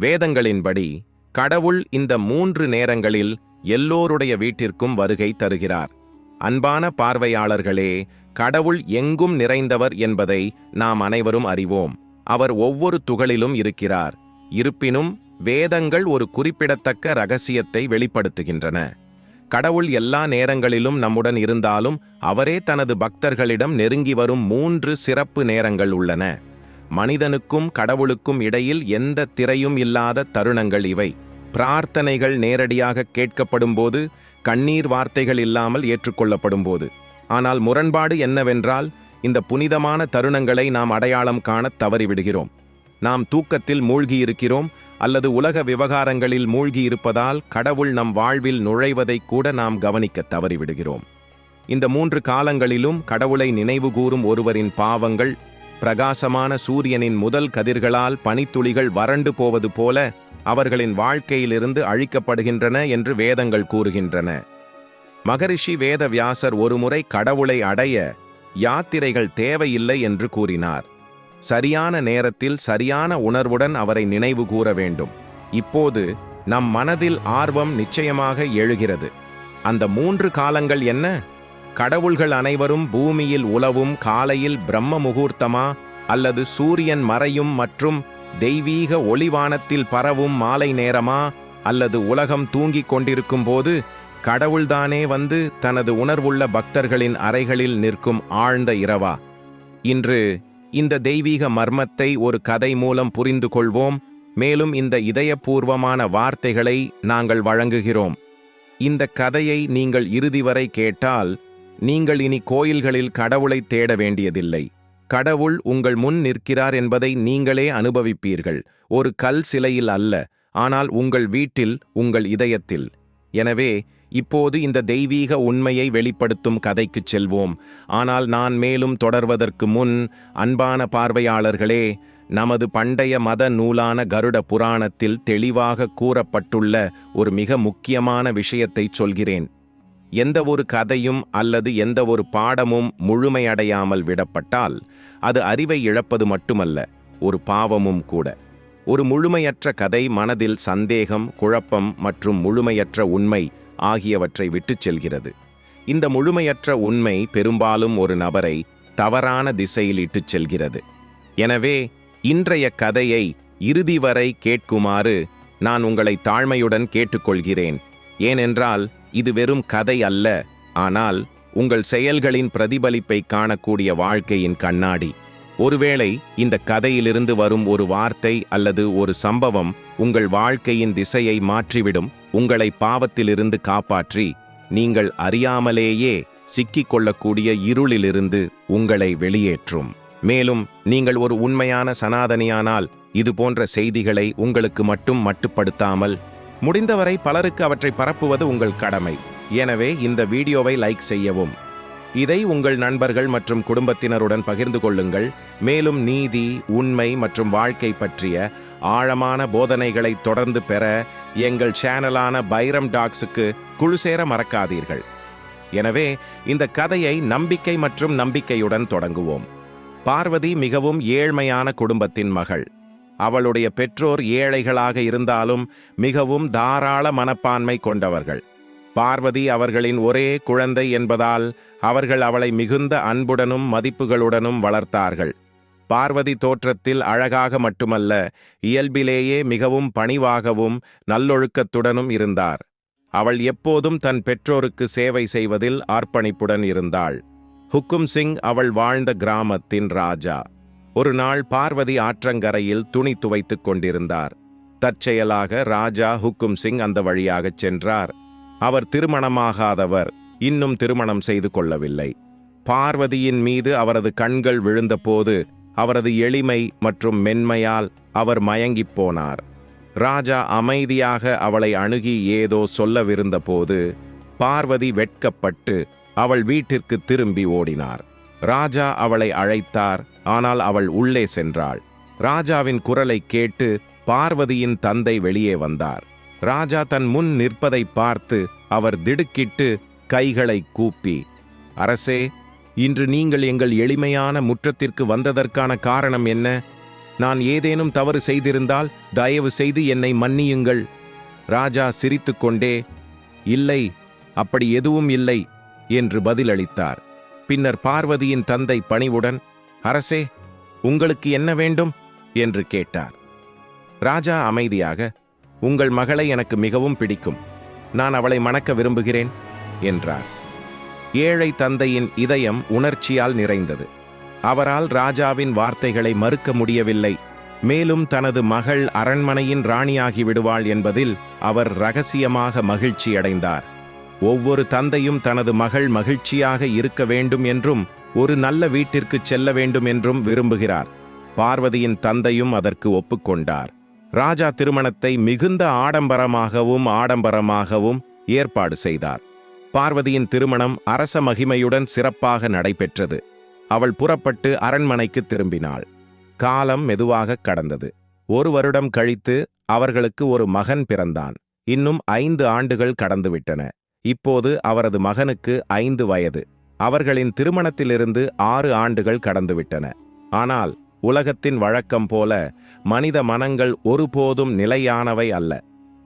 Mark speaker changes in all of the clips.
Speaker 1: வேதங்களின்படி கடவுள் இந்த மூன்று நேரங்களில் எல்லோருடைய வீட்டிற்கும் வருகை தருகிறார். அன்பான பார்வையாளர்களே கடவுள் எங்கும் நிறைந்தவர் என்பதை நாம் அனைவரும் அறிவோம். அவர் ஒவ்வொரு துகளிலும் இருக்கிறார். இருப்பினும் வேதங்கள் ஒரு குறிப்பிடத்தக்க ரகசியத்தை வெளிப்படுத்துகின்றன. கடவுள் எல்லா நேரங்களிலும் நம்முடன் இருந்தாலும் அவரே தனது பக்தர்களிடம் நெருங்கி வரும் மூன்று சிறப்பு நேரங்கள் உள்ளன. மனிதனுக்கும் கடவுளுக்கும் இடையில் எந்த திரையும் இல்லாத தருணங்கள் இவை. பிரார்த்தனைகள் நேரடியாக கேட்கப்படும்போது கண்ணீர் வார்த்தைகள் இல்லாமல் ஏற்றுக்கொள்ளப்படும் போது ஆனால் முரண்பாடு என்னவென்றால் இந்த புனிதமான தருணங்களை நாம் அடையாளம் காணத் தவறிவிடுகிறோம். நாம் தூக்கத்தில் மூழ்கியிருக்கிறோம் அல்லது உலக விவகாரங்களில் மூழ்கியிருப்பதால் கடவுள் நம் வாழ்வில் நுழைவதை கூட நாம் கவனிக்க தவறிவிடுகிறோம். இந்த மூன்று காலங்களிலும் கடவுளை நினைவுகூரும் ஒருவரின் பாவங்கள் பிரகாசமான சூரியனின் முதல் கதிர்களால் பனித்துளிகள் வறண்டு போவது போல அவர்களின் வாழ்க்கையிலிருந்து அழிக்கப்படுகின்றன என்று வேதங்கள் கூறுகின்றன. மகரிஷி வேதவியாசர் ஒருமுறை கடவுளை அடைய யாத்திரைகள் தேவையில்லை என்று கூறினார். சரியான நேரத்தில் சரியான உணர்வுடன் அவரை நினைவு கூற வேண்டும். இப்போது நம் மனதில் ஆர்வம் நிச்சயமாக எழுகிறது. அந்த மூன்று காலங்கள் என்ன? கடவுள்கள் அனைவரும் பூமியில் உலவும் காலையில் பிரம்ம முகூர்த்தமா? அல்லது சூரியன் மறையும் மற்றும் தெய்வீக ஒளிவானத்தில் பரவும் மாலை நேரமா? அல்லது உலகம் தூங்கிக் கொண்டிருக்கும் போது கடவுள்தானே வந்து தனது உணர்வுள்ள பக்தர்களின் அறைகளில் நிற்கும் ஆழ்ந்த இரவா? இன்று இந்த தெய்வீக மர்மத்தை ஒரு கதை மூலம் புரிந்து கொள்வோம். மேலும் இந்த இதயபூர்வமான வார்த்தைகளை நாங்கள் வழங்குகிறோம். இந்த கதையை நீங்கள் இறுதி வரை கேட்டால் நீங்கள் இனி கோயில்களில் கடவுளை தேட வேண்டியதில்லை. கடவுள் உங்கள் முன் நிற்கிறார் என்பதை நீங்களே அனுபவிப்பீர்கள். ஒரு கல் சிலையில் அல்ல ஆனால் உங்கள் வீட்டில் உங்கள் இதயத்தில். எனவே இப்போது இந்த தெய்வீக உண்மையை வெளிப்படுத்தும் கதைக்குச் செல்வோம். ஆனால் நான் மேலும் தொடர்வதற்கு முன் அன்பான பார்வையாளர்களே நமது பண்டைய மத நூலான கருட புராணத்தில் தெளிவாக கூறப்பட்டுள்ள ஒரு மிக முக்கியமான விஷயத்தை சொல்கிறேன். எந்த ஒரு கதையும் அல்லது எந்த ஒரு பாடமும் முழுமையடையாமல் விடப்பட்டால் அது அறிவை இழப்பது மட்டுமல்ல ஒரு பாவமும் கூட. ஒரு முழுமையற்ற கதை மனதில் சந்தேகம் குழப்பம் மற்றும் முழுமையற்ற உண்மை ஆகியவற்றை விட்டுச் செல்கிறது. இந்த முழுமையற்ற உண்மை பெரும்பாலும் ஒரு நபரை தவறான திசையில் இட்டுச் செல்கிறது. எனவே இன்றைய கதையை இறுதி வரை கேட்குமாறு நான் உங்களை தாழ்மையுடன் கேட்டுக்கொள்கிறேன். ஏனென்றால் இது வெறும் கதை அல்ல. ஆனால் உங்கள் செயல்களின் பிரதிபலிப்பை காணக்கூடிய வாழ்க்கையின் கண்ணாடி. ஒருவேளை இந்த கதையிலிருந்து வரும் ஒரு வார்த்தை அல்லது ஒரு சம்பவம் உங்கள் வாழ்க்கையின் திசையை மாற்றிவிடும் உங்களை பாவத்திலிருந்து காப்பாற்றி நீங்கள் அறியாமலேயே சிக்கிக் கொள்ளக்கூடிய இருளிலிருந்து உங்களை வெளியேற்றும். மேலும் நீங்கள் ஒரு உண்மையான சனாதனியானால் இது போன்ற செய்திகளை உங்களுக்கு மட்டும் மட்டுப்படுத்தாமல் முடிந்தவரை பலருக்கு அவற்றை பரப்புவது உங்கள் கடமை. எனவே இந்த வீடியோவை லைக் செய்யவும். இதை உங்கள் நண்பர்கள் மற்றும் குடும்பத்தினருடன் பகிர்ந்து கொள்ளுங்கள். மேலும் நீதி உண்மை மற்றும் வாழ்க்கை பற்றிய ஆழமான போதனைகளை தொடர்ந்து பெற எங்கள் சேனலான பைரம் டாக்ஸுக்கு குழு சேர மறக்காதீர்கள். எனவே இந்த கதையை நம்பிக்கை மற்றும் நம்பிக்கையுடன் தொடங்குவோம். பார்வதி மிகவும் ஏழ்மையான குடும்பத்தின் மகள். அவளுடைய பெற்றோர் ஏழைகளாக இருந்தாலும் மிகவும் தாராள மனப்பான்மை கொண்டவர்கள். பார்வதி அவர்களின் ஒரே குழந்தை என்பதால் அவர்கள் அவளை மிகுந்த அன்புடனும் மதிப்புகளுடனும் வளர்த்தார்கள். பார்வதி தோற்றத்தில் அழகாக மட்டுமல்ல இயல்பிலேயே மிகவும் பணிவாகவும் நல்லொழுக்கத்துடனும் இருந்தார். அவள் எப்போதும் தன் பெற்றோருக்கு சேவை செய்வதில் அர்ப்பணிப்புடன் இருந்தாள். ஹுக்கும் சிங் அவள் வாழ்ந்த கிராமத்தின் ராஜா. ஒரு நாள் பார்வதி ஆற்றங்கரையில் துணி துவைத்துக் கொண்டிருந்தார். தற்செயலாக ராஜா ஹுக்கும் சிங் அந்த வழியாகச் சென்றார். அவர் திருமணமாகாதவர் இன்னும் திருமணம் செய்து கொள்ளவில்லை. பார்வதியின் மீது அவரது கண்கள் விழுந்தபோது அவரது எளிமை மற்றும் மென்மையால் அவர் மயங்கிப் போனார். ராஜா அமைதியாக அவளை அணுகி ஏதோ சொல்லவிருந்தபோது பார்வதி வெட்கப்பட்டு அவள் வீட்டிற்கு திரும்பி ஓடினார். ராஜா அவளை அழைத்தார் ஆனால் அவள் உள்ளே சென்றாள். ராஜாவின் குரலை கேட்டு பார்வதியின் தந்தை வெளியே வந்தார். ராஜா தன் முன் நிற்பதை பார்த்து அவர் திடுக்கிட்டு கைகளை கூப்பி அரசே இன்று நீங்கள் எங்கள் எளிமையான முற்றத்திற்கு வந்ததற்கான காரணம் என்ன? நான் ஏதேனும் தவறு செய்திருந்தால் தயவு செய்து என்னை மன்னியுங்கள். ராஜா சிரித்துக்கொண்டே இல்லை அப்படி எதுவும் இல்லை என்று பதிலளித்தார். பின்னர் பார்வதியின் தந்தை பணிவுடன் அரசே உங்களுக்கு என்ன வேண்டும்? என்று கேட்டார். ராஜா அமைதியாக உங்கள் மகளை எனக்கு மிகவும் பிடிக்கும். நான் அவளை மணக்க விரும்புகிறேன் என்றார். ஏழை தந்தையின் இதயம் உணர்ச்சியால் நிறைந்தது. அவரால் ராஜாவின் வார்த்தைகளை மறுக்க முடியவில்லை. மேலும் தனது மகள் அரண்மனையின் ராணியாகி விடுவாள் என்பதில் அவர் ரகசியமாக மகிழ்ச்சியடைந்தார். ஒவ்வொரு தந்தையும் தனது மகள் மகிழ்ச்சியாக இருக்க வேண்டும் என்றும் ஒரு நல்ல வீட்டிற்கு செல்ல வேண்டும் என்றும் விரும்புகிறார். பார்வதியின் தந்தையும் அதற்கு ஒப்புக்கொண்டார். ராஜா திருமணத்தை மிகுந்த ஆடம்பரமாகவும் ஆடம்பரமாகவும் ஏற்பாடு செய்தார். பார்வதியின் திருமணம் அரச மகிமையுடன் சிறப்பாக நடைபெற்றது. அவள் புறப்பட்டு அரண்மனைக்கு திரும்பினாள். காலம் மெதுவாக கடந்தது. ஒரு வருடம் கழித்து அவர்களுக்கு ஒரு மகன் பிறந்தான். இன்னும் ஐந்து ஆண்டுகள் கடந்துவிட்டன. இப்போது அவரது மகனுக்கு ஐந்து வயது. அவர்களின் திருமணத்திலிருந்து ஆறு ஆண்டுகள் கடந்துவிட்டன. ஆனால் உலகத்தின் வழக்கம் போல மனித மனங்கள் ஒருபோதும் நிலையானவை அல்ல.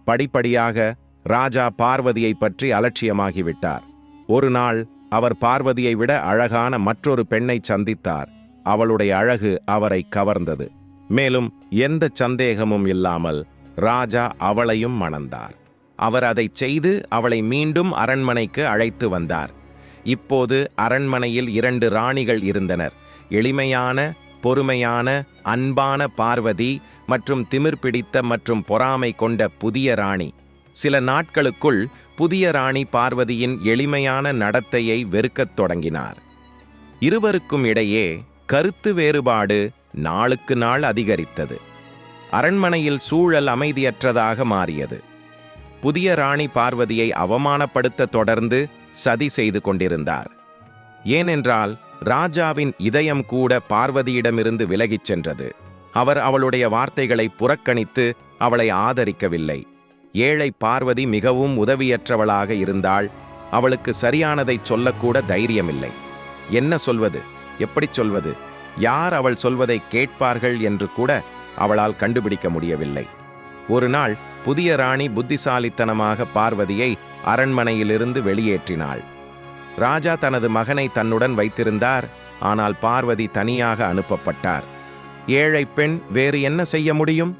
Speaker 1: படிப்படியாக ராஜா பார்வதியை பற்றி அலட்சியமாகிவிட்டார். ஒரு நாள் அவர் பார்வதியை விட அழகான மற்றொரு பெண்ணை சந்தித்தார். அவளுடைய அழகு அவரை கவர்ந்தது. மேலும் எந்த சந்தேகமும் இல்லாமல் ராஜா அவளையும் மணந்தார். அவர் அதைச் செய்து அவளை மீண்டும் அரண்மனைக்கு அழைத்து வந்தார். இப்போது அரண்மனையில் இரண்டு ராணிகள் இருந்தனர். எளிமையான பொறுமையான அன்பான பார்வதி மற்றும் திமிர் பிடித்த மற்றும் பொறாமை கொண்ட புதிய ராணி. சில நாட்களுக்குள் புதிய ராணி பார்வதியின் எளிமையான நடத்தையை வெறுக்கத் தொடங்கினார். இருவருக்கும் இடையே கருத்து வேறுபாடு நாளுக்கு நாள் அதிகரித்தது. அரண்மனையில் சூழல் அமைதியற்றதாக மாறியது. புதிய ராணி பார்வதியை அவமானப்படுத்த தொடர்ந்து சதி செய்து கொண்டிருந்தார். ஏனென்றால் ராஜாவின் இதயம் கூட பார்வதியிடமிருந்து விலகிச் சென்றது. அவர் அவளுடைய வார்த்தைகளை புறக்கணித்து அவளை ஆதரிக்கவில்லை. ஏழை பார்வதி மிகவும் உதவியற்றவளாக இருந்தால் அவளுக்கு சரியானதைச் சொல்லக்கூட தைரியமில்லை. என்ன சொல்வது? எப்படி சொல்வது? யார் அவள் சொல்வதை கேட்பார்கள் என்று கூட அவளால் கண்டுபிடிக்க முடியவில்லை. ஒரு நாள் புதிய ராணி புத்திசாலித்தனமாக பார்வதியை அரண்மனையிலிருந்து வெளியேற்றினாள். ராஜா தனது மகனை தன்னுடன் வைத்திருந்தார் ஆனால் பார்வதி தனியாக அனுப்பப்பட்டார். ஏழை பெண் வேறு என்ன செய்ய முடியும்?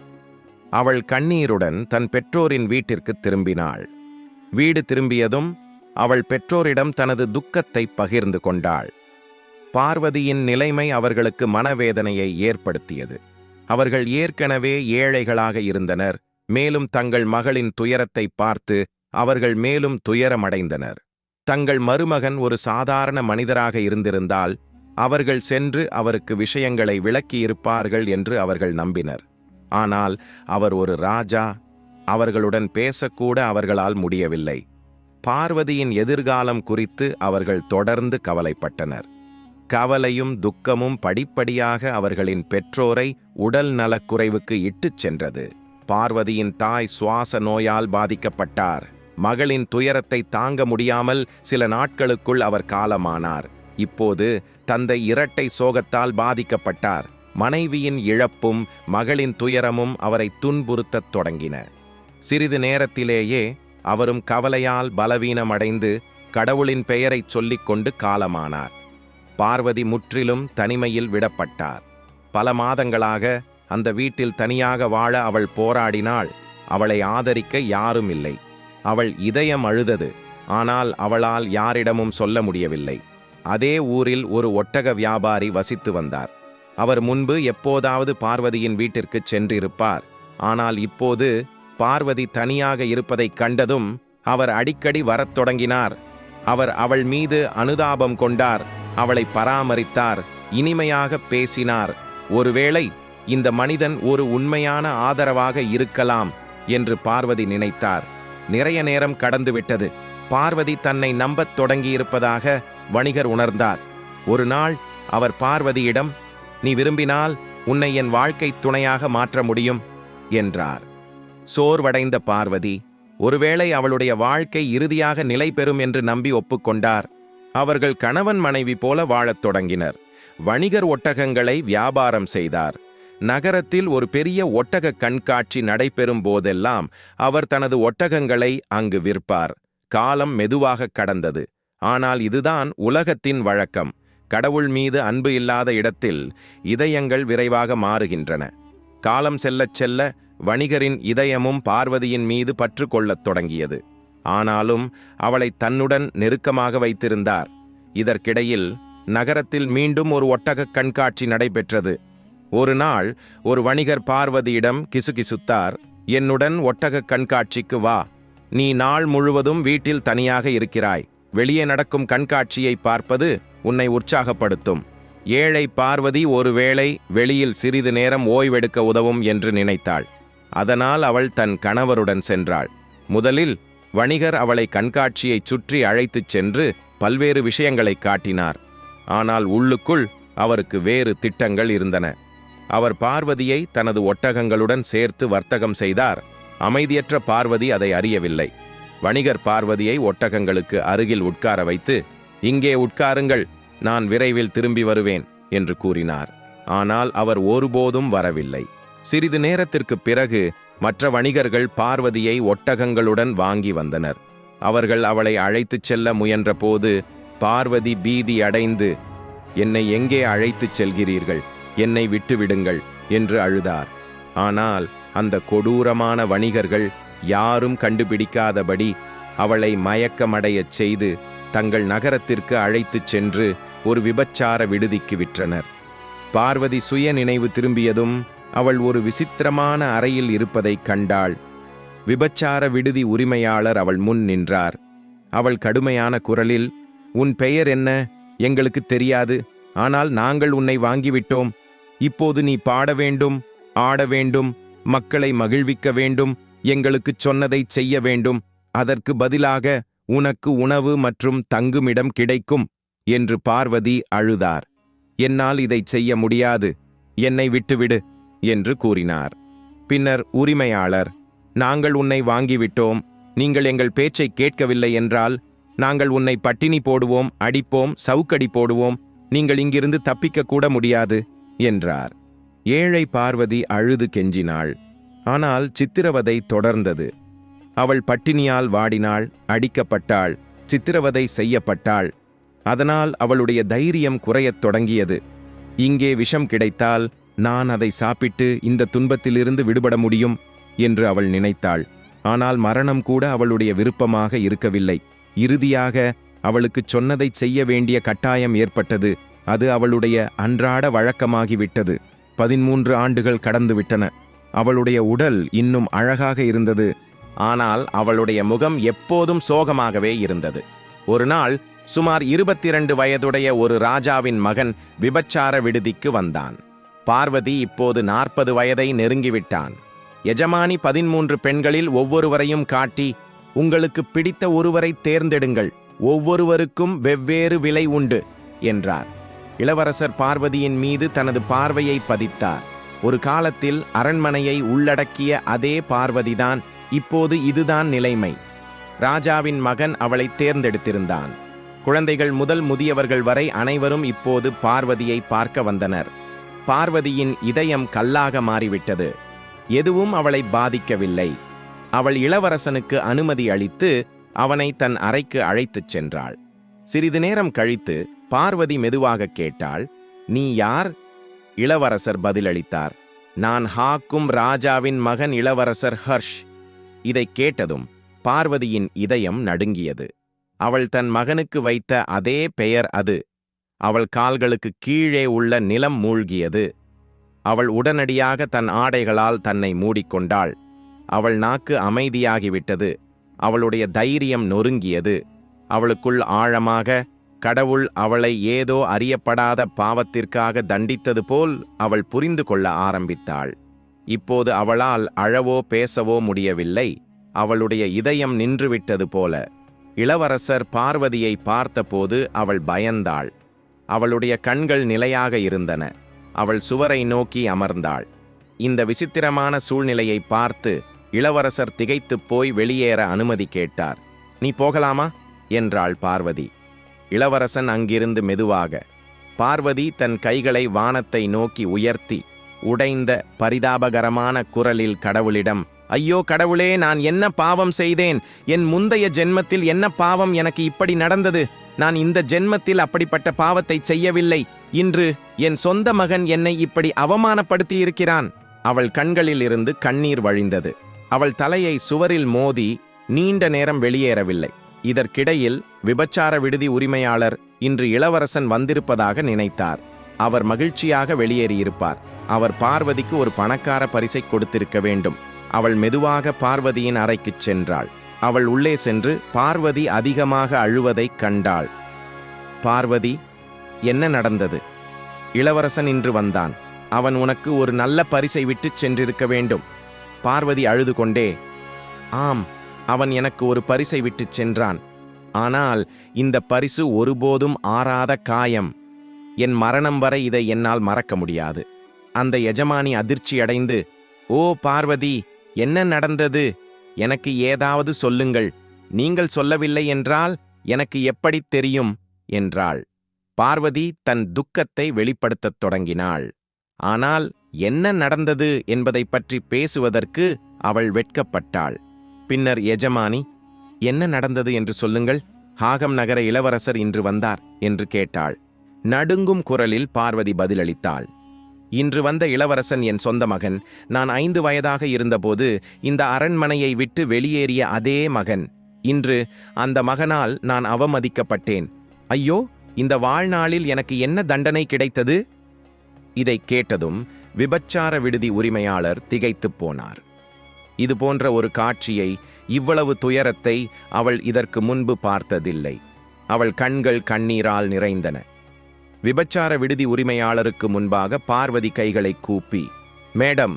Speaker 1: அவள் கண்ணீருடன் தன் பெற்றோரின் வீட்டிற்கு திரும்பினாள். வீடு திரும்பியதும் அவள் பெற்றோரிடம் தனது துக்கத்தை பகிர்ந்து கொண்டாள். பார்வதியின் நிலைமை அவர்களுக்கு மனவேதனையை ஏற்படுத்தியது. அவர்கள் ஏற்கனவே ஏழைகளாக இருந்தனர். மேலும் தங்கள் மகளின் துயரத்தை பார்த்து அவர்கள் மேலும் துயரமடைந்தனர். தங்கள் மருமகன் ஒரு சாதாரண மனிதராக இருந்திருந்தால் அவர்கள் சென்று அவருக்கு விஷயங்களை விளக்கியிருப்பார்கள் என்று அவர்கள் நம்பினர். ஆனால் அவர் ஒரு ராஜா அவர்களுடன் பேசக்கூட அவர்களால் முடியவில்லை. பார்வதியின் எதிர்காலம் குறித்து அவர்கள் தொடர்ந்து கவலைப்பட்டனர். கவலையும் துக்கமும் படிப்படியாக அவர்களின் பெற்றோரை உடல் நலக்குறைவுக்கு இட்டுச் சென்றது. பார்வதியின் தாய் சுவாச நோயால் பாதிக்கப்பட்டார். மகளின் துயரத்தை தாங்க முடியாமல் சில நாட்களுக்குள் அவர் காலமானார். இப்போது தந்தை இரட்டை சோகத்தால் பாதிக்கப்பட்டார். மனைவியின் இழப்பும் மகளின் துயரமும் அவரை துன்புறுத்தத் தொடங்கின. சிறிது நேரத்திலேயே அவரும் கவலையால் பலவீனமடைந்து கடவுளின் பெயரைச் சொல்லிக்கொண்டு காலமானார். பார்வதி முற்றிலும் தனிமையில் விடப்பட்டார். பல மாதங்களாக அந்த வீட்டில் தனியாக வாழ அவள் போராடினாள். அவளை ஆதரிக்க யாரும் இல்லை அவள் இதயம் அழுதது. ஆனால் அவளால் யாரிடமும் சொல்ல முடியவில்லை. அதே ஊரில் ஒரு ஒட்டக வியாபாரி வசித்து வந்தார். அவர் முன்பு எப்போதாவது பார்வதியின் வீட்டிற்குச் சென்றிருப்பார். ஆனால் இப்போது பார்வதி தனியாக இருப்பதைக் கண்டதும் அவர் அடிக்கடி வரத் தொடங்கினார். அவர் அவள் மீது அனுதாபம் கொண்டார். அவளை பராமரித்தார். இனிமையாக பேசினார். ஒருவேளை இந்த மனிதன் ஒரு உண்மையான ஆதரவாக இருக்கலாம் என்று பார்வதி நினைத்தார். நிறைய நேரம் கடந்துவிட்டது. பார்வதி தன்னை நம்பத் தொடங்கியிருப்பதாக வணிகர் உணர்ந்தார். ஒரு நாள் அவர் பார்வதியிடம் நீ விரும்பினால் உன்னை என் வாழ்க்கை துணையாக மாற்ற முடியும் என்றார். சோர்வடைந்த பார்வதி ஒருவேளை அவளுடைய வாழ்க்கை இறுதியாக நிலை பெறும் என்று நம்பி ஒப்புக்கொண்டார். அவர்கள் கணவன் மனைவி போல வாழத் தொடங்கினர். வணிகர் ஒட்டகங்களை வியாபாரம் செய்தார். நகரத்தில் ஒரு பெரிய ஒட்டக கண்காட்சி நடைபெறும் போதெல்லாம் அவர் தனது ஒட்டகங்களை அங்கு விற்பார். காலம் மெதுவாக கடந்தது. ஆனால் இதுதான் உலகத்தின் வழக்கம். கடவுள் மீது அன்பு இல்லாத இடத்தில் இதயங்கள் விரைவாக மாறுகின்றன. காலம் செல்லச் செல்ல வணிகரின் இதயமும் பார்வதியின் மீது பற்று கொள்ளத் தொடங்கியது. ஆனாலும் அவளை தன்னுடன் நெருக்கமாக வைத்திருந்தார். இதற்கிடையில் நகரத்தில் மீண்டும் ஒரு ஒட்டகக் கண்காட்சி நடைபெற்றது. ஒரு நாள் ஒரு வணிகர் பார்வதியிடம் கிசுகிசுத்தார் என்னுடன் ஒட்டக கண்காட்சிக்கு வா. நீ நாள் முழுவதும் வீட்டில் தனியாக இருக்கிறாய். வெளியே நடக்கும் கண்காட்சியை பார்ப்பது உன்னை உற்சாகப்படுத்தும். ஏழை பார்வதி ஒருவேளை வெளியில் சிறிது நேரம் ஓய்வெடுக்க உதவும் என்று நினைத்தாள். அதனால் அவள் தன் கணவருடன் சென்றாள். முதலில் வணிகர் அவளை கண்காட்சியைச் சுற்றி அழைத்துச் சென்று பல்வேறு விஷயங்களை காட்டினார். ஆனால் உள்ளுக்குள் அவருக்கு வேறு திட்டங்கள் இருந்தன. அவர் பார்வதியை தனது ஒட்டகங்களுடன் சேர்த்து வர்த்தகம் செய்தார். அமைதியற்ற பார்வதி அதை அறியவில்லை. வணிகர் பார்வதியை ஒட்டகங்களுக்கு அருகில் உட்கார வைத்து இங்கே உட்காருங்கள் நான் விரைவில் திரும்பி வருவேன் என்று கூறினார். ஆனால் அவர் ஒருபோதும் வரவில்லை. சிறிது நேரத்திற்குப் பிறகு மற்ற வணிகர்கள் பார்வதியை ஒட்டகங்களுடன் வாங்கி வந்தனர். அவர்கள் அவளை அழைத்துச் செல்ல முயன்றபோது பார்வதி பீதி அடைந்து என்னை எங்கே அழைத்துச் செல்கிறீர்கள்? என்னை விட்டுவிடுங்கள் என்று அழுதார். ஆனால் அந்த கொடூரமான வணிகர்கள் யாரும் கண்டுபிடிக்காதபடி அவளை மயக்கமடையச் செய்து தங்கள் நகரத்திற்கு அழைத்துச் சென்று ஒரு விபச்சார விடுதிக்கு விற்றனர். பார்வதி சுய நினைவு திரும்பியதும் அவள் ஒரு விசித்திரமான அறையில் இருப்பதைக் கண்டாள். விபச்சார விடுதி உரிமையாளர் அவள் முன் நின்றார். அவள் கடுமையான குரலில் உன் பெயர் என்ன? எங்களுக்கு தெரியாது. ஆனால் நாங்கள் உன்னை வாங்கிவிட்டோம். இப்போது நீ பாட வேண்டும் ஆட வேண்டும் மக்களை மகிழ்விக்க வேண்டும் எங்களுக்குச் சொன்னதைச் செய்ய வேண்டும். அதற்கு பதிலாக உனக்கு உணவு மற்றும் தங்குமிடம் கிடைக்கும் என்று பார்வதி அழுதார். என்னால் இதைச் செய்ய முடியாது என்னை விட்டுவிடு என்று கூறினார். பின்னர் உரிமையாளர் நாங்கள் உன்னை வாங்கிவிட்டோம் நீங்கள் எங்கள் பேச்சை கேட்கவில்லை என்றால் நாங்கள் உன்னை பட்டினி போடுவோம் அடிப்போம் சவுக்கடி போடுவோம் நீங்கள் இங்கிருந்து தப்பிக்க கூட முடியாது. என்றார். ஏழை பார்வதி அழுது கெஞ்சினாள். ஆனால் சித்திரவதை தொடர்ந்தது. அவள் பட்டினியால் வாடினாள் அடிக்கப்பட்டாள் சித்திரவதை செய்யப்பட்டாள். அதனால் அவளுடைய தைரியம் குறையத் தொடங்கியது. இங்கே விஷம் கிடைத்தால் நான் அதை சாப்பிட்டு இந்த துன்பத்திலிருந்து விடுபட முடியும் என்று அவள் நினைத்தாள். ஆனால் மரணம் கூட அவளுடைய விருப்பமாக இருக்கவில்லை. இறுதியாக அவளுக்குச் சொன்னதைச் செய்ய வேண்டிய கட்டாயம் ஏற்பட்டது. அது அவளுடைய அன்றாட வழக்கமாகிவிட்டது. பதிமூன்று ஆண்டுகள் கடந்துவிட்டன. அவளுடைய உடல் இன்னும் அழகாக இருந்தது. ஆனால் அவளுடைய முகம் எப்போதும் சோகமாகவே இருந்தது. ஒரு நாள் சுமார் இருபத்தி இரண்டு வயதுடைய ஒரு ராஜாவின் மகன் விபச்சார விடுதிக்கு வந்தான். பார்வதி இப்போது நாற்பது வயதை நெருங்கிவிட்டான். எஜமானி பதிமூன்று பெண்களில் ஒவ்வொருவரையும் காட்டி உங்களுக்கு பிடித்த ஒருவரை தேர்ந்தெடுங்கள். ஒவ்வொருவருக்கும் வெவ்வேறு விலை உண்டு என்றார். இளவரசர் பார்வதியின் மீது தனது பார்வையை பதித்தார். ஒரு காலத்தில் அரண்மனையை உள்ளடக்கிய அதே பார்வதிதான் இப்போது இதுதான் நிலைமை. ராஜாவின் மகன் அவளை தேர்ந்தெடுத்திருந்தான். குழந்தைகள் முதல் முதியவர்கள் வரை அனைவரும் இப்போது பார்வதியை பார்க்க வந்தனர். பார்வதியின் இதயம் கல்லாக மாறிவிட்டது. எதுவும் அவளை பாதிக்கவில்லை. அவள் இளவரசனுக்கு அனுமதி அளித்து அவனை தன் அறைக்கு அழைத்துச் சென்றாள். சிறிது நேரம் கழித்து பார்வதி மெதுவாக கேட்டாள் நீ யார்? இளவரசர் பதிலளித்தார் நான் ஹாக்கும் ராஜாவின் மகன் இளவரசர் ஹர்ஷ். இதைக் கேட்டதும் பார்வதியின் இதயம் நடுங்கியது. அவள் தன் மகனுக்கு வைத்த அதே பெயர் அது. அவள் கால்களுக்கு கீழே உள்ள நிலம் மூழ்கியது. அவள் உடனடியாக தன் ஆடைகளால் தன்னை மூடிக்கொண்டாள். அவள் நாக்கு அமைதியாகிவிட்டது. அவளுடைய தைரியம் நொறுங்கியது. அவளுக்குள் ஆழமாக கடவுள் அவளை ஏதோ அறியப்படாத பாவத்திற்காக தண்டித்தது போல் அவள் புரிந்து கொள்ள ஆரம்பித்தாள். இப்போது அவளால் அழவோ பேசவோ முடியவில்லை. அவளுடைய இதயம் நின்றுவிட்டது போல. இளவரசர் பார்வதியை பார்த்தபோது அவள் பயந்தாள். அவளுடைய கண்கள் நிலையாக இருந்தன. அவள் சுவரை நோக்கி அமர்ந்தாள். இந்த விசித்திரமான சூழ்நிலையை பார்த்து இளவரசர் திகைத்துப் போய் வெளியேற அனுமதி கேட்டார். நீ போகலாமா? என்றாள் பார்வதி. இளவரசன் அங்கிருந்து மெதுவாக பார்வதி தன் கைகளை வானத்தை நோக்கி உயர்த்தி உடைந்த பரிதாபகரமான குரலில் கடவுளிடம் ஐயோ கடவுளே நான் என்ன பாவம் செய்தேன்? என் முந்தைய ஜென்மத்தில் என்ன பாவம் எனக்கு இப்படி நடந்தது? நான் இந்த ஜென்மத்தில் அப்படிப்பட்ட பாவத்தை செய்யவில்லை. இன்று என் சொந்த மகன் என்னை இப்படி அவமானப்படுத்தி இருக்கிறான் அவள் கண்களில் இருந்து கண்ணீர் வழிந்தது. அவள் தலையை சுவரில் மோதி நீண்ட நேரம் வெளியேறவில்லை. இதற்கிடையில் விபச்சார விடுதி உரிமையாளர் இன்று இளவரசன் வந்திருப்பதாக நினைத்தார். அவர் மகிழ்ச்சியாக வெளியேறியிருப்பார். அவர் பார்வதிக்கு ஒரு பணக்கார பரிசை கொடுத்திருக்க வேண்டும். அவள் மெதுவாக பார்வதியின் அறைக்குச் சென்றாள். அவள் உள்ளே சென்று பார்வதி அதிகமாக அழுவதைக் கண்டாள். பார்வதி என்ன நடந்தது? இளவரசன் இன்று வந்தான். அவன் உனக்கு ஒரு நல்ல பரிசை விட்டுச் சென்றிருக்க வேண்டும் பார்வதி அழுது கொண்டே ஆம் அவன் எனக்கு ஒரு பரிசை விட்டுச் சென்றான். ஆனால் இந்த பரிசு ஒருபோதும் ஆறாத காயம். என் மரணம் வரை இதை என்னால் மறக்க முடியாது. அந்த எஜமானி அதிர்ச்சியடைந்து ஓ பார்வதி என்ன நடந்தது? எனக்கு ஏதாவது சொல்லுங்கள். நீங்கள் சொல்லவில்லை என்றால் எனக்கு எப்படித் தெரியும்? என்றாள். பார்வதி தன் துக்கத்தை வெளிப்படுத்தத் தொடங்கினாள். ஆனால் என்ன நடந்தது? என்பதைப் பற்றி பேசுவதற்கு அவள் வெட்கப்பட்டாள். பின்னர் எஜமானி என்ன நடந்தது என்று சொல்லுங்கள். ஹாகம் நகர இளவரசர் இன்று வந்தார் என்று கேட்டாள். நடுங்கும் குரலில் பார்வதி பதிலளித்தாள். இன்று வந்த இளவரசன் என் சொந்த மகன். நான் ஐந்து வயதாக இருந்தபோது இந்த அரண்மனையை விட்டு வெளியேறிய அதே மகன். இன்று அந்த மகனால் நான் அவமதிக்கப்பட்டேன். ஐயோ இந்த வாழ்நாளில் எனக்கு என்ன தண்டனை கிடைத்தது? இதை கேட்டதும் விபச்சார விடுதி உரிமையாளர் திகைத்துப் போனார். இது போன்ற ஒரு காட்சியை இவ்வளவு துயரத்தை அவள் இதற்கு முன்பு பார்த்ததில்லை. அவள் கண்கள் கண்ணீரால் நிறைந்தன. விபச்சார விடுதி உரிமையாளருக்கு முன்பாக பார்வதி கைகளை கூப்பி மேடம்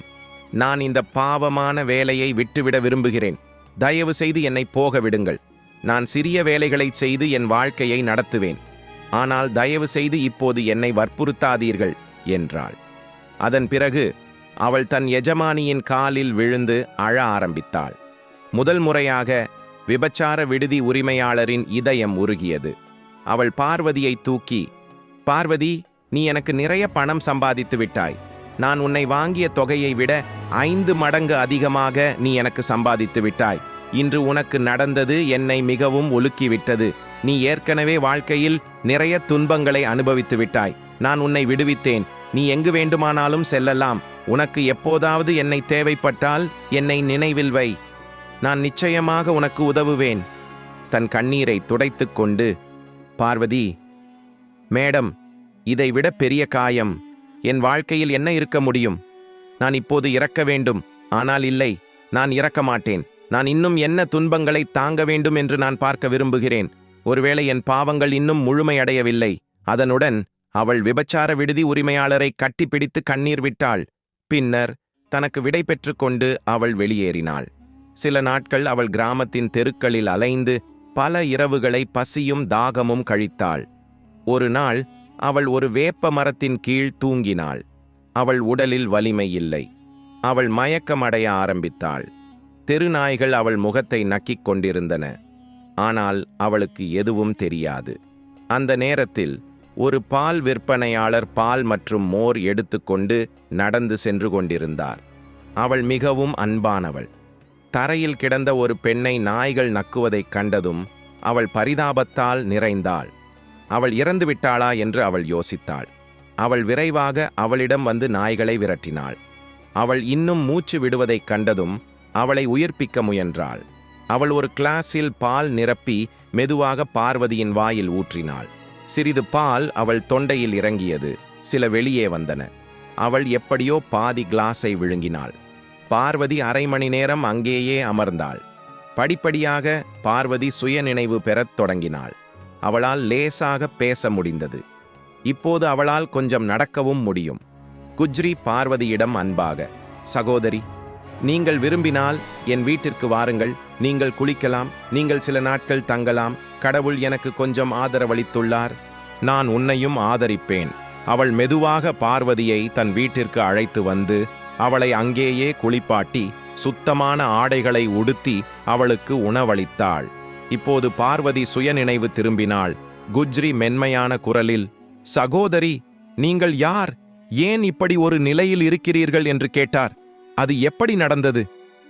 Speaker 1: நான் இந்த பாவமான வேலையை விட்டுவிட விரும்புகிறேன். தயவு செய்து என்னை போக விடுங்கள். நான் சிறிய வேலைகளை செய்து என் வாழ்க்கையை நடத்துவேன். ஆனால் தயவு செய்து இப்போது என்னை வற்புறுத்தாதீர்கள் என்றாள். அதன் பிறகு அவள் தன் எஜமானியின் காலில் விழுந்து அழ ஆரம்பித்தாள். முதல் முறையாக விபச்சார விடுதி உரிமையாளரின் இதயம் உருகியது. அவள் பார்வதியை தூக்கி பார்வதி நீ எனக்கு நிறைய பணம் சம்பாதித்து விட்டாய். நான் உன்னை வாங்கிய தொகையை விட ஐந்து மடங்கு அதிகமாக நீ எனக்கு சம்பாதித்து விட்டாய். இன்று உனக்கு நடந்தது என்னை மிகவும் ஒலுக்கிவிட்டது நீ ஏற்கனவே வாழ்க்கையில் நிறைய துன்பங்களை அனுபவித்து விட்டாய். நான் உன்னை விடுவித்தேன். நீ எங்கு வேண்டுமானாலும் செல்லலாம். உனக்கு எப்போதாவது என்னை தேவைப்பட்டால் என்னை நினைவில் வை. நான் நிச்சயமாக உனக்கு உதவுவேன். தன் கண்ணீரை துடைத்து கொண்டு பார்வதி மேடம் இதைவிட பெரிய காயம். என் வாழ்க்கையில் என்ன இருக்க முடியும்? நான் இப்போது இறக்க வேண்டும். ஆனால் இல்லை நான் இறக்க மாட்டேன். நான் இன்னும் என்ன துன்பங்களை தாங்க வேண்டும் என்று நான் பார்க்க விரும்புகிறேன். ஒருவேளை என் பாவங்கள் இன்னும் முழுமையடையவில்லை. அதனுடன் அவள் விபச்சார விடுதி உரிமையாளரை கட்டிப்பிடித்து கண்ணீர் விட்டாள். பின்னர் தனக்கு விடை பெற்றுக்கொண்டு அவள் வெளியேறினாள். சில நாட்கள் அவள் கிராமத்தின் தெருக்களில் அலைந்து பல இரவுகளை பசியும் தாகமும் கழித்தாள். ஒரு நாள் அவள் ஒரு வேப்ப மரத்தின் கீழ் தூங்கினாள். அவள் உடலில் வலிமை இல்லை. அவள் மயக்கமடைய ஆரம்பித்தாள். தெருநாய்கள் அவள் முகத்தை நக்கிக் கொண்டிருந்தன. ஆனால் அவளுக்கு எதுவும் தெரியாது. அந்த நேரத்தில் ஒரு பால் விற்பனையாளர் பால் மற்றும் மோர் எடுத்துக்கொண்டு நடந்து சென்று கொண்டிருந்தார். அவள் மிகவும் அன்பானவள். தரையில் கிடந்த ஒரு பெண்ணை நாய்கள் நக்குவதைக் கண்டதும் அவள் பரிதாபத்தால் நிறைந்தாள். அவள் இறந்து விட்டாளா என்று அவள் யோசித்தாள். அவள் விரைவாக அவளிடம் வந்து நாய்களை விரட்டினாள். அவள் இன்னும் மூச்சு விடுவதைக் கண்டதும் அவளை உயிர்ப்பிக்க முயன்றாள். அவள் ஒரு கிளாஸில் பால் நிரப்பி மெதுவாக பார்வதியின் வாயில் ஊற்றினாள். சிறிது பால் அவள் தொண்டையில் இறங்கியது. சில வெளியே வந்தன. அவள் எப்படியோ பாதி கிளாஸை விழுங்கினாள். பார்வதி அரை மணி நேரம் அங்கேயே அமர்ந்தாள். படிப்படியாக பார்வதி சுயநினைவு பெறத் தொடங்கினாள். அவளால் லேசாக பேச முடிந்தது. இப்போது அவளால் கொஞ்சம் நடக்கவும் முடியும். குஜ்ரி பார்வதியிடம் அன்பாக சகோதரி நீங்கள் விரும்பினால் என் வீட்டிற்கு வாருங்கள். நீங்கள் குளிக்கலாம். நீங்கள் சில நாட்கள் தங்கலாம். கடவுள் எனக்கு கொஞ்சம் ஆதரவளித்துள்ளார். நான் உன்னையும் ஆதரிப்பேன். அவள் மெதுவாக பார்வதியை தன் வீட்டிற்கு அழைத்து வந்து அவளை அங்கேயே குளிப்பாட்டி சுத்தமான ஆடைகளை உடுத்தி அவளுக்கு உணவளித்தாள். இப்போது பார்வதி சுயநினைவு திரும்பினாள். குஜ்ரி மென்மையான குரலில் சகோதரி நீங்கள் யார்? ஏன் இப்படி ஒரு நிலையில் இருக்கிறீர்கள்? என்று கேட்டார். அது எப்படி நடந்தது?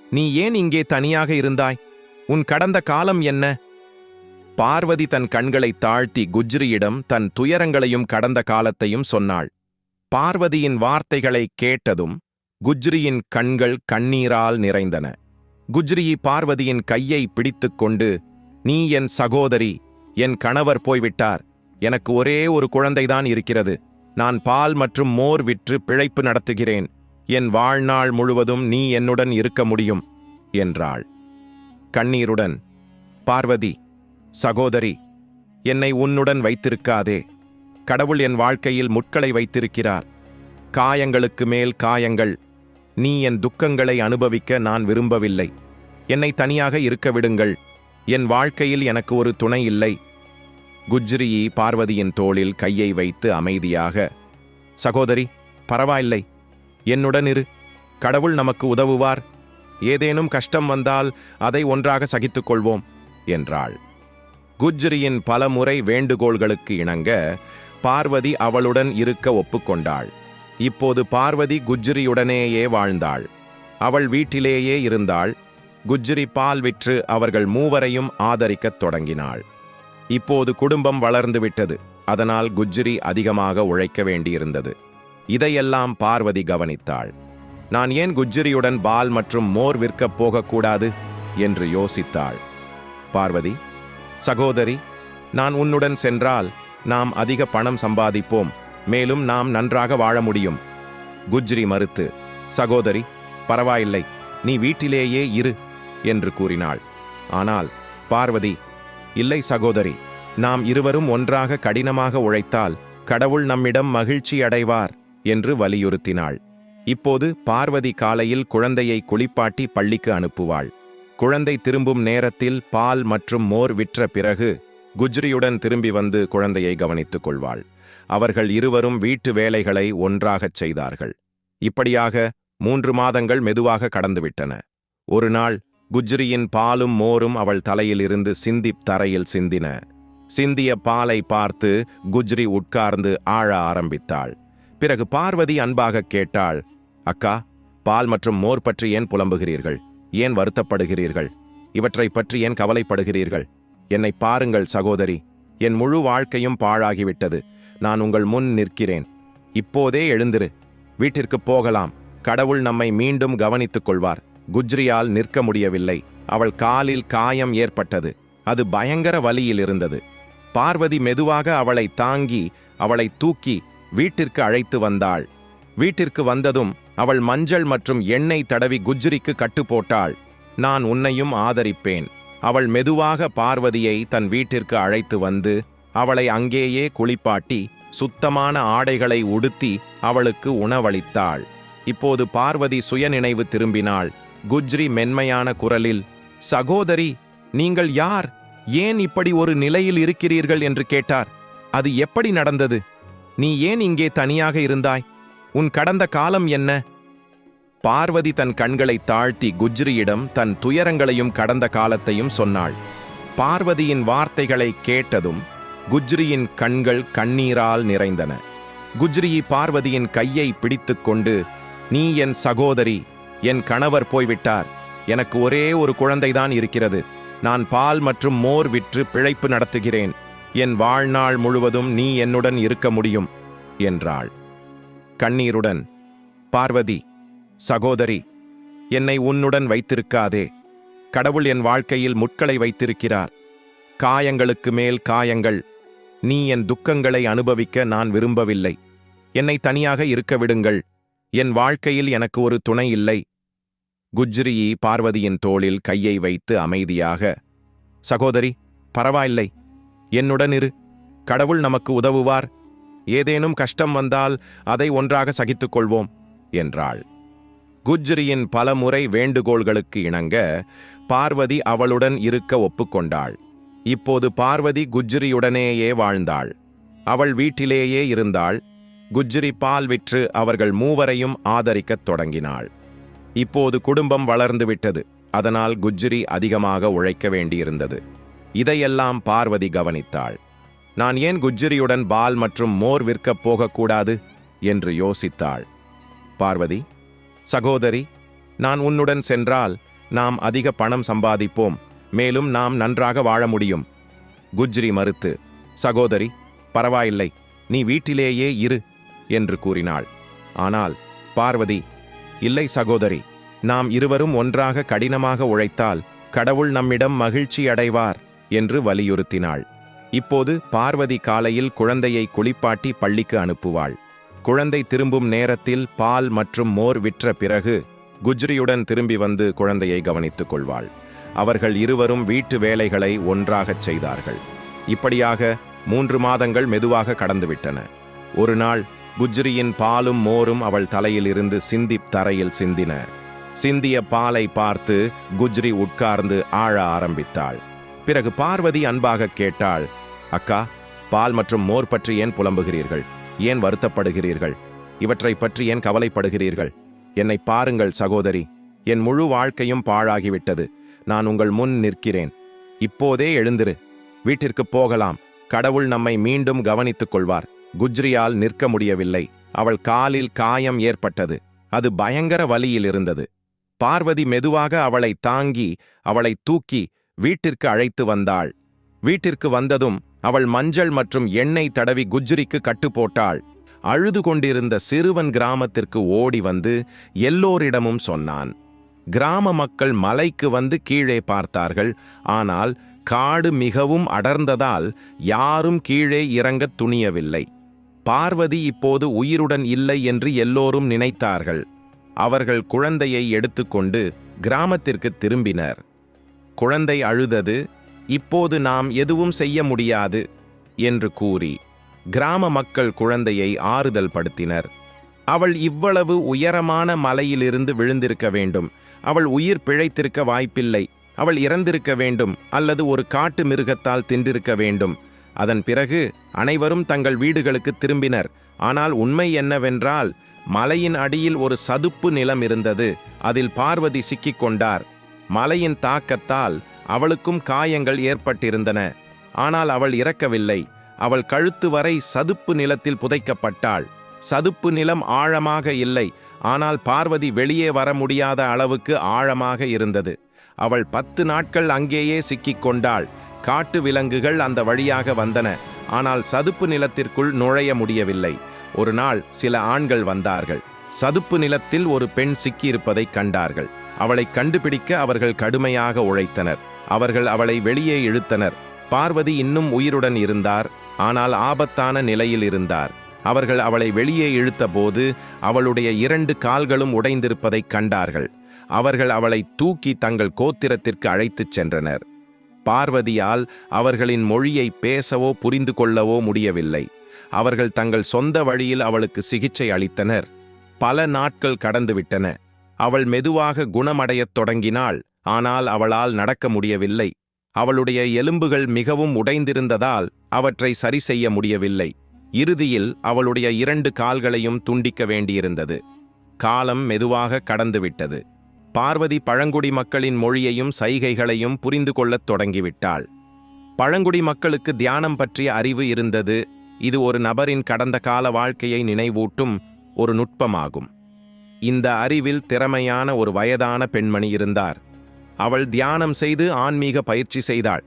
Speaker 1: நீ ஏன் இங்கே தனியாக இருந்தாய்? உன் கடந்த காலம் என்ன? பார்வதி தன் கண்களை தாழ்த்தி குஜ்ரியிடம் தன் துயரங்களையும் கடந்த காலத்தையும் சொன்னாள். பார்வதியின் வார்த்தைகளை கேட்டதும் குஜ்ரியின் கண்கள் கண்ணீரால் நிறைந்தன. குஜ்ரி பார்வதியின் கையை பிடித்துக்கொண்டு நீ என் சகோதரி என் கணவர் போய்விட்டார். எனக்கு ஒரே ஒரு குழந்தைதான் இருக்கிறது. நான் பால் மற்றும் மோர் விற்று பிழைப்பு நடத்துகிறேன். என் வாழ்நாள் முழுவதும் நீ என்னுடன் இருக்க முடியும் என்றாள். கண்ணீருடன் பார்வதி சகோதரி என்னை உன்னுடன் வைத்திருக்காதே. கடவுள் என் வாழ்க்கையில் முட்களை வைத்திருக்கிறார். காயங்களுக்கு மேல் காயங்கள் நீ என் துக்கங்களை அனுபவிக்க நான் விரும்பவில்லை. என்னை தனியாக இருக்க விடுங்கள். என் வாழ்க்கையில் எனக்கு ஒரு துணை இல்லை. குஜ்ரியி பார்வதியின் தோளில் கையை வைத்து அமைதியாக சகோதரி பரவாயில்லை. என்னுடன் இரு. கடவுள் நமக்கு உதவுவார். ஏதேனும் கஷ்டம் வந்தால் அதை ஒன்றாக சகித்துக் கொள்வோம் என்றாள். குஜ்ரியின் பலமுறை வேண்டுகோள்களுக்கு இணங்க பார்வதி அவளுடன் இருக்க ஒப்புக்கொண்டாள். இப்போது பார்வதி குஜ்ரியுடனேயே வாழ்ந்தாள். அவள் வீட்டிலேயே இருந்தாள். குஜ்ரி பால் விற்று அவர்கள் மூவரையும் ஆதரிக்கத் தொடங்கினாள். இப்போது குடும்பம் வளர்ந்து விட்டது. அதனால் குஜ்ரி அதிகமாக உழைக்க வேண்டியிருந்தது. இதையெல்லாம் பார்வதி கவனித்தாள். நான் ஏன் குஜ்ரியுடன் பால் மற்றும் மோர் விற்கப் போகக்கூடாது? என்று யோசித்தாள். பார்வதி சகோதரி நான் உன்னுடன் சென்றால் நாம் அதிக பணம் சம்பாதிப்போம் மேலும் நாம் நன்றாக வாழ முடியும். குஜ்ரி மறுத்து சகோதரி பரவாயில்லை நீ வீட்டிலேயே இரு என்று கூறினாள். ஆனால் பார்வதி இல்லை சகோதரி நாம் இருவரும் ஒன்றாக கடினமாக உழைத்தால் கடவுள் நம்மிடம் மகிழ்ச்சி அடைவார் என்று வலியுறுத்தினாள். இப்போது பார்வதி காலையில் குழந்தையை குளிப்பாட்டி பள்ளிக்கு அனுப்புவாள். குழந்தை திரும்பும் நேரத்தில் பால் மற்றும் மோர் விற்ற பிறகு குஜ்ரியுடன் திரும்பி வந்து குழந்தையை கவனித்துக் கொள்வாள். அவர்கள் இருவரும் வீட்டு வேலைகளை ஒன்றாகச் செய்தார்கள். இப்படியாக மூன்று மாதங்கள் மெதுவாக கடந்துவிட்டன. ஒரு நாள் குஜ்ரியின் பாலும் மோரும் அவள் தலையிலிருந்து சிந்திப் தரையில் சிந்தின. சிந்திய பாலை பார்த்து குஜ்ரி உட்கார்ந்து ஆழ ஆரம்பித்தாள். பிறகு பார்வதி அன்பாக கேட்டாள் அக்கா பால் மற்றும் மோர் பற்றி ஏன் புலம்புகிறீர்கள்? ஏன் வருத்தப்படுகிறீர்கள்? இவற்றை பற்றி ஏன் கவலைப்படுகிறீர்கள்? என்னை பாருங்கள் சகோதரி. என் முழு வாழ்க்கையும் பாழாகிவிட்டது. நான் உங்கள் முன் நிற்கிறேன். இப்போதே எழுந்திரு. வீட்டிற்கு போகலாம். கடவுள் நம்மை மீண்டும் கவனித்துக் கொள்வார். குஜ்ரியால் நிற்க முடியவில்லை. அவள் காலில் காயம் ஏற்பட்டது. அது பயங்கர வலியில் இருந்தது. பார்வதி மெதுவாக அவளை தாங்கி அவளை தூக்கி வீட்டிற்கு அழைத்து வந்தாள். வீட்டிற்கு வந்ததும் அவள் மஞ்சள் மற்றும் எண்ணெய் தடவி குஜ்ரிக்கு கட்டு போட்டாள் நான் உன்னையும் ஆதரிப்பேன். அவள் மெதுவாக பார்வதியை தன் வீட்டிற்கு அழைத்து வந்து அவளை அங்கேயே குளிப்பாட்டி சுத்தமான ஆடைகளை உடுத்தி அவளுக்கு உணவளித்தாள். இப்போது பார்வதி சுயநினைவு திரும்பினாள். குஜ்ரி மென்மையான குரலில் சகோதரி நீங்கள் யார்? ஏன் இப்படி ஒரு நிலையில் இருக்கிறீர்கள்? என்று கேட்டார். அது எப்படி நடந்தது? நீ ஏன் இங்கே தனியாக இருந்தாய்? உன் கடந்த காலம் என்ன? பார்வதி தன் கண்களை தாழ்த்தி குஜ்ரியிடம் தன் துயரங்களையும் கடந்த காலத்தையும் சொன்னாள். பார்வதியின் வார்த்தைகளை கேட்டதும் குஜ்ரியின் கண்கள் கண்ணீரால் நிறைந்தன. குஜ்ரியி பார்வதியின் கையை பிடித்துக்கொண்டு நீ என் சகோதரி என் கணவர் போய்விட்டார். எனக்கு ஒரே ஒரு குழந்தைதான் இருக்கிறது. நான் பால் மற்றும் மோர் விற்று பிழைப்பு நடத்துகிறேன். என் வாழ்நாள் முழுவதும் நீ என்னுடன் இருக்க முடியும் என்றாள். கண்ணீருடன் பார்வதி சகோதரி என்னை உன்னுடன் வைத்திருக்காதே. கடவுள் என் வாழ்க்கையில் முட்களை வைத்திருக்கிறார். காயங்களுக்கு மேல் காயங்கள். நீ என் துக்கங்களை அனுபவிக்க நான் விரும்பவில்லை. என்னை தனியாக இருக்க விடுங்கள். என் வாழ்க்கையில் எனக்கு ஒரு துணை இல்லை. குஜ்ரியி பார்வதியின் தோளில் கையை வைத்து அமைதியாக சகோதரி பரவாயில்லை. என்னுடன் இரு. கடவுள் நமக்கு உதவுவார். ஏதேனும் கஷ்டம் வந்தால் அதை ஒன்றாக சகித்துக் கொள்வோம் என்றாள். குஜ்ரியின் பலமுறை வேண்டுகோள்களுக்கு இணங்க பார்வதி அவளுடன் இருக்க ஒப்புக்கொண்டாள். இப்போது பார்வதி குஜ்ரியுடனேயே வாழ்ந்தாள். அவள் வீட்டிலேயே இருந்தாள். குஜ்ரி பால் விற்று அவர்கள் மூவரையும் ஆதரிக்கத் தொடங்கினாள். இப்போது குடும்பம் வளர்ந்து விட்டது. அதனால் குஜ்ரி அதிகமாக உழைக்க வேண்டியிருந்தது. இதையெல்லாம் பார்வதி கவனித்தாள். நான் ஏன் குஜ்ஜரியுடன் பால் மற்றும் மோர் விற்கப் போகக்கூடாது? என்று யோசித்தாள். பார்வதி சகோதரி நான் உன்னுடன் சென்றால் நாம் அதிக பணம் சம்பாதிப்போம். மேலும் நாம் நன்றாக வாழ முடியும். குஜ்ரி மறுத்து சகோதரி பரவாயில்லை நீ வீட்டிலேயே இரு என்று கூறினாள். ஆனால் பார்வதி இல்லை சகோதரி நாம் இருவரும் ஒன்றாக கடினமாக உழைத்தால் கடவுள் நம்மிடம் மகிழ்ச்சி அடைவார் என்று வலியுறுத்தினாள். இப்போது பார்வதி காலையில் குழந்தையை குளிப்பாட்டி பள்ளிக்கு அனுப்புவாள். குழந்தை திரும்பும் நேரத்தில் பால் மற்றும் மோர் விற்ற பிறகு குஜ்ரியுடன் திரும்பி வந்து குழந்தையை கவனித்துக் கொள்வாள். அவர்கள் இருவரும் வீட்டு வேலைகளை ஒன்றாகச் செய்தார்கள். இப்படியாக மூன்று மாதங்கள் மெதுவாக கடந்துவிட்டன. ஒரு நாள் குஜ்ரியின் பாலும் மோரும் அவள் தலையிலிருந்து சிந்திப் தரையில் சிந்தின. சிந்திய பாலை பார்த்து குஜ்ரி உட்கார்ந்து ஆழ ஆரம்பித்தாள். பிறகு பார்வதி அன்பாக கேட்டாள் அக்கா பால் மற்றும் மோர் பற்றி ஏன் புலம்புகிறீர்கள்? ஏன் வருத்தப்படுகிறீர்கள்? இவற்றை பற்றி ஏன் கவலைப்படுகிறீர்கள்? என்னை பாருங்கள் சகோதரி என் முழு வாழ்க்கையும் பாழாகிவிட்டது. நான் உங்கள் முன் நிற்கிறேன். இப்போதே எழுந்திரு. வீட்டிற்கு போகலாம். கடவுள் நம்மை மீண்டும் கவனித்துக் கொள்வார். குஜ்ரியால் நிற்க முடியவில்லை. அவள் காலில் காயம் ஏற்பட்டது. அது பயங்கர வலியில் இருந்தது. பார்வதி மெதுவாக அவளை தாங்கி அவளை தூக்கி வீட்டிற்கு அழைத்து வந்தாள். வீட்டிற்கு வந்ததும் அவள் மஞ்சள் மற்றும் எண்ணெய் தடவி குஜ்ரிக்கு கட்டு போட்டாள் அழுது கொண்டிருந்த சிறுவன் கிராமத்திற்கு ஓடி வந்து எல்லோரிடமும் சொன்னான். கிராம மக்கள் மலைக்கு வந்து கீழே பார்த்தார்கள். ஆனால் காடு மிகவும் அடர்ந்ததால் யாரும் கீழே இறங்கத் துணியவில்லை. பார்வதி இப்போது உயிருடன் இல்லை என்று எல்லோரும் நினைத்தார்கள். அவர்கள் குழந்தையை எடுத்துக்கொண்டு கிராமத்திற்கு திரும்பினர். குழந்தை அழுதது இப்போது நாம் எதுவும் செய்ய முடியாது என்று கூறி கிராம மக்கள் குழந்தையை ஆறுதல் படுத்தினர். அவள் இவ்வளவு உயரமான மலையிலிருந்து விழுந்திருக்க வேண்டும். அவள் உயிர் பிழைத்திருக்க வாய்ப்பில்லை. அவள் இறந்திருக்க வேண்டும் அல்லது ஒரு காட்டு மிருகத்தால் தின்றிருக்க வேண்டும். அதன் பிறகு அனைவரும் தங்கள் வீடுகளுக்கு திரும்பினர். ஆனால் உண்மை என்னவென்றால் மலையின் அடியில் ஒரு சதுப்பு நிலம் இருந்தது. அதில் பார்வதி சிக்கிக்கொண்டார் கொண்டார். மலையின் தாக்கத்தால் அவளுக்கும் காயங்கள் ஏற்பட்டிருந்தன. ஆனால் அவள் இறக்கவில்லை. அவள் கழுத்து வரை சதுப்பு நிலத்தில் புதைக்கப்பட்டாள். சதுப்பு நிலம் ஆழமாக இல்லை. ஆனால் பார்வதி வெளியே வர முடியாத அளவுக்கு ஆழமாக இருந்தது. அவள் பத்து நாட்கள் அங்கேயே சிக்கிக் கொண்டாள். காட்டு விலங்குகள் அந்த வழியாக வந்தன. ஆனால் சதுப்பு நிலத்திற்குள் நுழைய முடியவில்லை. ஒரு நாள் சில ஆண்கள் வந்தார்கள். சதுப்பு நிலத்தில் ஒரு பெண் சிக்கியிருப்பதைக் கண்டார்கள். அவளை கண்டுபிடிக்க அவர்கள் கடுமையாக உழைத்தனர். அவர்கள் அவளை வெளியே இழுத்தனர். பார்வதி இன்னும் உயிருடன் இருந்தார். ஆனால் ஆபத்தான நிலையில் இருந்தார். அவர்கள் அவளை வெளியே இழுத்தபோது அவளுடைய இரண்டு கால்களும் உடைந்திருப்பதைக் கண்டார்கள். அவர்கள் அவளை தூக்கி தங்கள் கோத்திரத்திற்கு அழைத்துச் சென்றனர். பார்வதியால் அவர்களின் மொழியை பேசவோ புரிந்து கொள்ளவோ முடியவில்லை. அவர்கள் தங்கள் சொந்த வழியில் அவளுக்கு சிகிச்சை அளித்தனர். பல நாட்கள் கடந்துவிட்டன. அவள் மெதுவாக குணமடையத் தொடங்கினாள். ஆனால் அவளால் நடக்க முடியவில்லை. அவளுடைய எலும்புகள் மிகவும் உடைந்திருந்ததால் அவற்றை சரி செய்ய முடியவில்லை. இறுதியில் அவளுடைய இரண்டு கால்களையும் துண்டிக்க வேண்டியிருந்தது. காலம் மெதுவாக கடந்துவிட்டது. பார்வதி பழங்குடி மக்களின் மொழியையும் சைகைகளையும் புரிந்து கொள்ளத் தொடங்கிவிட்டாள். பழங்குடி மக்களுக்கு தியானம் பற்றிய அறிவு இருந்தது. இது ஒரு நபரின் கடந்த கால வாழ்க்கையை நினைவூட்டும் ஒரு நுட்பமாகும். இந்த அறிவில் திறமையான ஒரு வயதான பெண்மணி இருந்தார். அவள் தியானம் செய்து ஆன்மீக பயிற்சி செய்தாள்.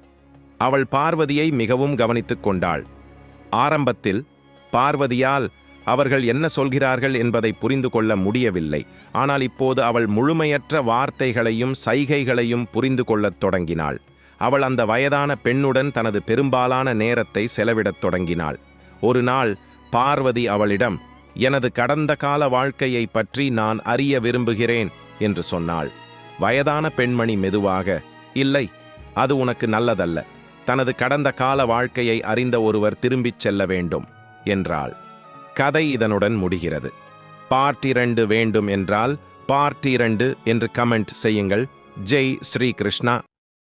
Speaker 1: அவள் பார்வதியை மிகவும் கவனித்துக் கொண்டாள். ஆரம்பத்தில் பார்வதியால் அவர்கள் என்ன சொல்கிறார்கள் என்பதை புரிந்து கொள்ள முடியவில்லை. ஆனால் இப்போது அவள் முழுமையற்ற வார்த்தைகளையும் சைகைகளையும் புரிந்து கொள்ளத் தொடங்கினாள். அவள் அந்த வயதான பெண்ணுடன் தனது பெரும்பாலான நேரத்தை செலவிடத் தொடங்கினாள். ஒரு நாள் பார்வதி அவளிடம் எனது கடந்த கால வாழ்க்கையை பற்றி நான் அறிய விரும்புகிறேன் என்று சொன்னாள். வயதான பெண்மணி மெதுவாக இல்லை அது உனக்கு நல்லதல்ல. தனது கடந்த கால வாழ்க்கையை அறிந்த ஒருவர் திரும்பிச் செல்ல வேண்டும் என்றாள். கதை இதனுடன் முடிகிறது. பார்ட் இரண்டு வேண்டும் என்றால் பார்ட் இரண்டு என்று கமெண்ட் செய்யுங்கள். ஜெய் ஸ்ரீ கிருஷ்ணா.